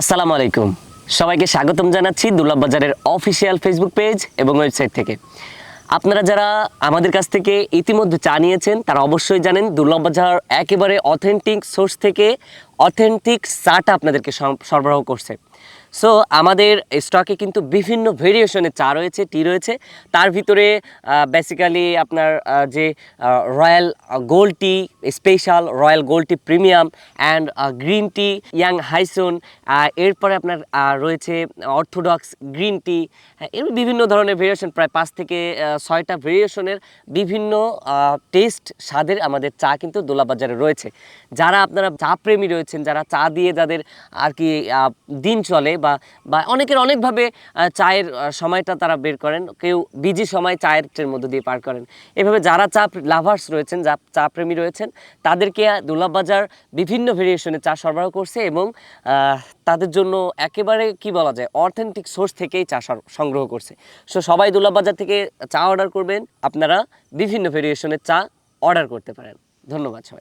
আসসালামু আলাইকুম। সবাইকে স্বাগতম জানাচ্ছি দুর্লভ বাজারের অফিসিয়াল ফেসবুক পেজ এবং ওয়েবসাইট থেকে। আপনারা যারা আমাদের কাছ থেকে ইতিমধ্যে চা নিয়েছেন, তারা অবশ্যই জানেন দুর্লভ বাজার একেবারে অথেন্টিক সোর্স থেকে অথেন্টিক চাটা আপনাদেরকে সর- সরবরাহ করছে। সো আমাদের স্টকে কিন্তু বিভিন্ন ভেরিয়েশনের চা রয়েছে টি রয়েছে। তার ভিতরে বেসিক্যালি আপনার যে royal gold tea special royal gold tea premium and green tea young hyson এরপরে আপনার রয়েছে অর্থোডক্স গ্রিন টি এর বিভিন্ন ধরনের ভেরিয়েশন প্রায় পাঁচ থেকে ছয়টা ভেরিয়েশনের বিভিন্ন টেস্ট স্বাদের আমাদের চা কিন্তু দোলাবাজারে রয়েছে। যারা আপনারা চা প্রেমী রয়েছেন, যারা চা দিয়ে যাদের আর কি দিন চলে বা বা অনেকের অনেকভাবে চায়ের সময়টা তারা বের করেন। কেউ বিজি সময় চায়ের মধ্যে দিয়ে পার করেন। এভাবে যারা চা লাভার্স রয়েছেন, যা চা প্রেমী রয়েছেন, তাদেরকে দুলাবাজার বিভিন্ন ভেরিয়েশনের চা সরবরাহ করছে এবং তাদের জন্য একেবারে কি বলা যায় অথেন্টিক সোর্স থেকেই চা সংগ্রহ করছে। সো সবাই দুলাবাজার থেকে চা অর্ডার করবেন। আপনারা বিভিন্ন ভেরিয়েশনের চা অর্ডার করতে পারেন। ধন্যবাদ সবাই